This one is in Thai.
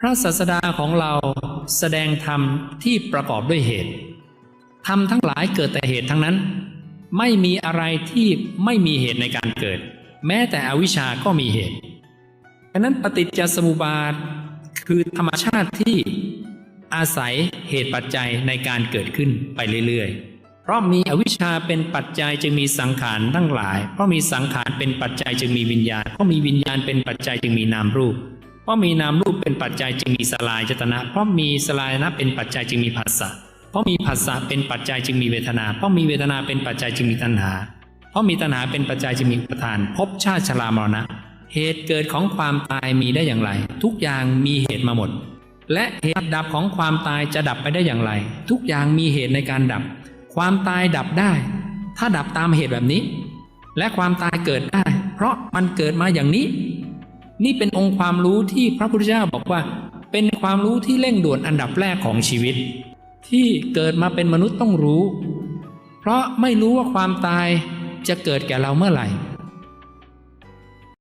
พระศาสดาของเราแสดงธรรมที่ประกอบด้วยเหตุ ธรรมทั้งหลายเกิดแต่เหตุทั้งนั้น ไม่มีอะไรที่ไม่มีเหตุในการเกิด แม้แต่อวิชชาก็มีเหตุดังนั้นปฏิจจสมุปบาทคือธรรมชาติที่อาศัยเหตุปัจจัยในการเกิดขึ้นไปเรื่อยๆ เพราะมีอวิชชาเป็นปัจจัยจึงมีสังขารทั้งหลาย เพราะมีสังขารเป็นปัจจัยจึงมีวิญญาณ เพราะมีวิญญาณเป็นปัจจัยจึงมีนามรูป เพราะมีนามรูปเป็นปัจจัยจึงมีสลายจตนะ เพราะมีสลายนะเป็นปัจจัยจึงมีผัสสะเพราะมีผัสสะเป็นปัจจัยจึงมีเวทนา เพราะมีเวทนาเป็นปัจจัยจึงมีตัณหา เพราะมีตัณหาเป็นปัจจัยจึงมีอุปทานภพชาติชรามรณะ เหตุเกิดของความตายมีได้อย่างไร ทุกอย่างมีเหตุมาหมด และเหตุดับของความตายจะดับไปได้อย่างไร ทุกอย่างมีเหตุในการดับ ความตายดับได้ ถ้าดับตามเหตุแบบนี้ และความตายเกิดได้ เพราะมันเกิดมาอย่างนี้ นี่เป็นองค์ความรู้ที่พระพุทธเจ้าบอกว่า เป็นความรู้ที่เร่งด่วนอันดับแรกของชีวิต ที่เกิดมาเป็นมนุษย์ต้องรู้ เพราะไม่รู้ว่าความตายจะเกิดแก่เราเมื่อไหร่